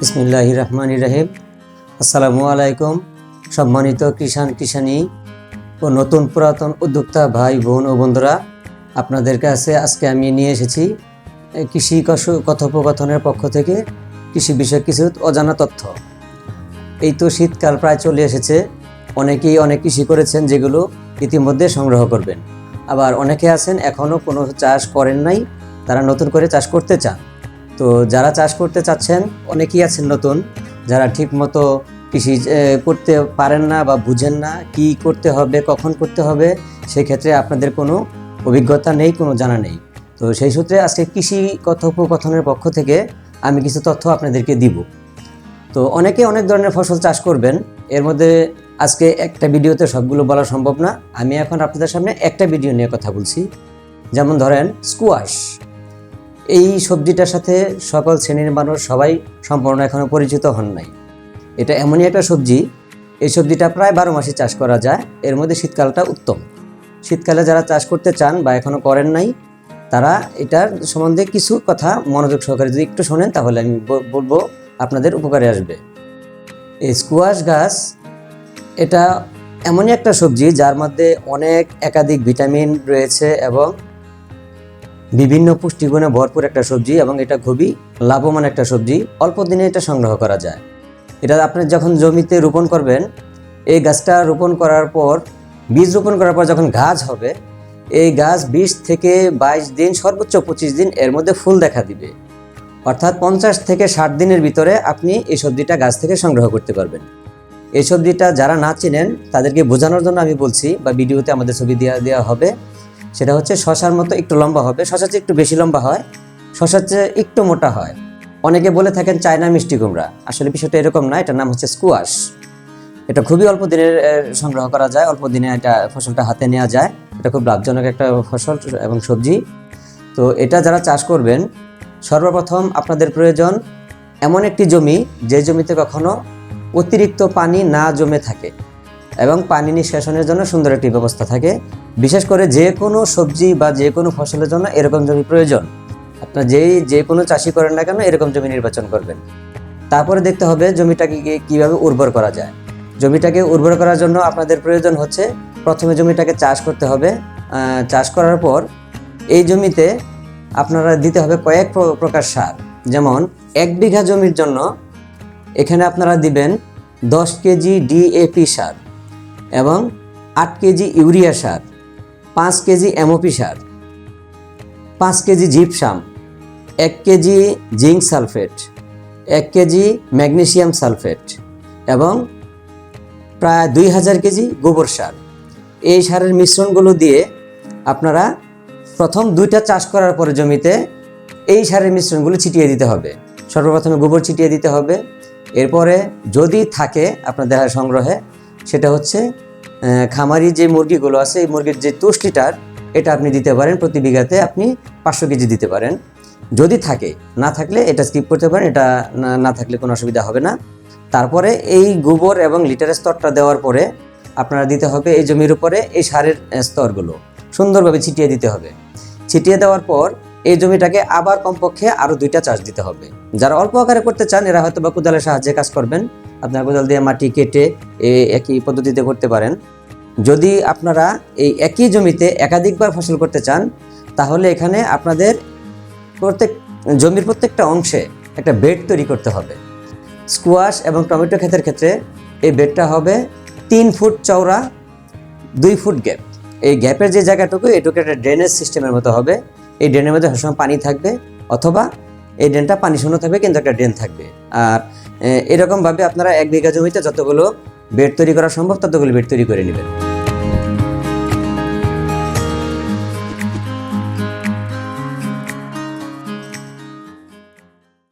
বিসমিল্লাহ রহমান রাহিম। আসসালামু আলাইকুম, সম্মানিত কিষান কিষানি ও নতুন পুরাতন উদ্যোক্তা ভাই, বোন ও বন্ধুরা। আপনাদের কাছে আজকে আমি নিয়ে এসেছি কৃষি, কথোপকথনের পক্ষ থেকে কৃষি বিষয়ক কিছু অজানা তথ্য। এই তো শীতকাল প্রায় চলে এসেছে, অনেকেই অনেক কৃষি করেছেন যেগুলো ইতিমধ্যে সংগ্রহ করবেন। আবার অনেকে আছেন এখনও কোনো চাষ করেন নাই, তারা নতুন করে চাষ করতে চান। তো যারা চাষ করতে চাচ্ছেন, অনেকেই আছেন নতুন, যারা ঠিকমতো কৃষি করতে পারেন না বা বুঝেন না কি করতে হবে, কখন করতে হবে সেই ক্ষেত্রে আপনাদের কোনো অভিজ্ঞতা নেই, কোনো জানা নেই। তো সেই সূত্রে আজকে কৃষি কথোপকথনের পক্ষ থেকে আমি কিছু তথ্য আপনাদেরকে দিব। তো অনেকে অনেক ধরনের ফসল চাষ করবেন, এর মধ্যে আজকে একটা ভিডিওতে সবগুলো বলা সম্ভব না। আমি এখন আপনাদের সামনে একটা ভিডিও নিয়ে কথা বলছি। যেমন ধরেন স্কোয়াশ। এই সবজিটার সাথে সকল শ্রেণির মানুষ সবাই সম্পূর্ণ এখনও পরিচিত হন নাই। এটা এমনই একটা সবজি, এই সবজিটা প্রায় বারো মাসে চাষ করা যায়। এর মধ্যে শীতকালটা উত্তম। শীতকালে যারা চাষ করতে চান বা এখনও করেন নাই, তারা এটার সম্বন্ধে কিছু কথা মনোযোগ সহকারে যদি একটু শোনেন, তাহলে আমি বলব আপনাদের উপকারে আসবে। এই স্কোয়াশ গাছ, এটা এমনই একটা সবজি, যার মধ্যে অনেক একাধিক ভিটামিন রয়েছে এবং বিভিন্ন পুষ্টিগুণে ভরপুর একটা সবজি এবং এটা খুবই লাভবান একটা সবজি, অল্প দিনে এটা সংগ্রহ করা যায়। এটা আপনি যখন জমিতে রোপণ করবেন, এই গাছটা রোপণ করার পর, বীজ রোপণ করার পর যখন গাছ হবে, এই গাছ বিশ থেকে বাইশ দিন, সর্বোচ্চ পঁচিশ দিন এর মধ্যে ফুল দেখা দিবে। অর্থাৎ পঞ্চাশ থেকে ষাট দিনের ভিতরে আপনি এই সবজিটা গাছ থেকে সংগ্রহ করতে পারবেন। এই সবজিটা যারা না চেনেন, তাদেরকে বোঝানোর জন্য আমি বলছি বা ভিডিওতে আমাদের ছবি দেওয়া দেওয়া হবে। সেটা হচ্ছে শশার মতো একটু লম্বা হবে। শশার চেয়ে একটু বেশি লম্বা হয়, শশার চেয়ে একটু মোটা হয়। অনেকে বলে থাকেন চায়না মিষ্টি কুমড়া। আসলে বিষয়টা এরকম না, এটার নাম হচ্ছে স্কুয়াশ। এটা খুবই অল্প দিনের সংগ্রহ করা যায়, অল্প দিনে এটা ফসলটা হাতে নেওয়া যায়। এটা খুব লাভজনক একটা ফসল এবং সবজি। তো এটা যারা চাষ করবেন, সর্বপ্রথম আপনাদের প্রয়োজন এমন একটি জমি, যে জমিতে কখনো অতিরিক্ত পানি না জমে থাকে। এবং পানি নিষ্কাশনের জন্য সুন্দর একটি ব্যবস্থা থাকে। বিশেষ করে যে কোনো সবজি বা যে কোনো ফসলের জন্য এরকম জমি প্রয়োজন। আপনার যেই, যে কোনো চাষি করেন না কেন এরকম জমি নির্বাচন করবেন। তারপরে দেখতে হবে জমিটাকে কীভাবে উর্বর করা যায়। জমিটাকে উর্বর করার জন্য আপনাদের প্রয়োজন হচ্ছে প্রথমে জমিটাকে চাষ করতে হবে। চাষ করার পর এই জমিতে আপনারা দিতে হবে কয়েক প্রকার সার। যেমন এক বিঘা জমির জন্য এখানে আপনারা দিবেন দশ কেজি ডিএপি সার। এবং আট কেজি ইউরিয়া সার, পাঁচ কেজি এমওপি সার, পাঁচ কেজি জিপসাম, এক কেজি জিঙ্ক সালফেট, এক কেজি ম্যাগনেশিয়াম সালফেট এবং প্রায় দুই হাজার কেজি গোবর সার। এই সারের মিশ্রণগুলো দিয়ে আপনারা প্রথম দুইটা চাষ করার পরে জমিতে এই সারের মিশ্রণগুলো ছিটিয়ে দিতে হবে। সর্বপ্রথমে গোবর ছিটিয়ে দিতে হবে। এরপরে যদি থাকে আপনাদের সংগ্রহে, সেটা হচ্ছে খামারি যে মুরগিগুলো আছে, এই মুরগির যে তুষ লিটার এটা আপনি দিতে পারেন। প্রতি বিঘাতে আপনি পাঁচশো কেজি দিতে পারেন। যদি থাকে, না থাকলে এটা স্কিপ করতে পারেন। এটা না- না থাকলে কোনো অসুবিধা হবে না। তারপরে এই গোবর এবং লিটারের স্তরটা দেওয়ার পরে আপনারা দিতে হবে এই জমির উপরে এই সারের স্তরগুলো। সুন্দরভাবে ছিটিয়ে দিতে হবে। ছিটিয়ে দেওয়ার পর এই জমিটাকে আবার কমপক্ষে আরও দুইটা চাষ দিতে হবে। যারা অল্প আকারে করতে চান, এরা হয়তো বা কোদালের সাহায্যে কাজ করবেন। আপনার কোদাল দিয়ে মাটি কেটে একই পদ্ধতিতে করতে পারেন। যদি আপনারা এই একই জমিতে একাধিকবার ফসল করতে চান, তাহলে এখানে আপনাদের প্রত্যেক, জমির প্রত্যেকটা অংশে একটা বেড তৈরি করতে হবে। স্কোয়াশ এবং টমেটো ক্ষেতের ক্ষেত্রে এই বেডটা হবে তিন ফুট চওড়া, দুই ফুট গ্যাপ। এই গ্যাপের যে জায়গাটুকু, এটুকু একটা ড্রেনেজ সিস্টেমের মতো হবে। এই ড্রেনের মধ্যে সবসময় পানি থাকবে অথবা এই ড্রেনটা পানি শূন্য থাকবে, কিন্তু একটা ড্রেন থাকবে। আর এরকমভাবে আপনারা এক বিঘা জমিতে যতগুলো বেড তৈরি করা সম্ভব, ততগুলো বেড তৈরি করে নেবেন।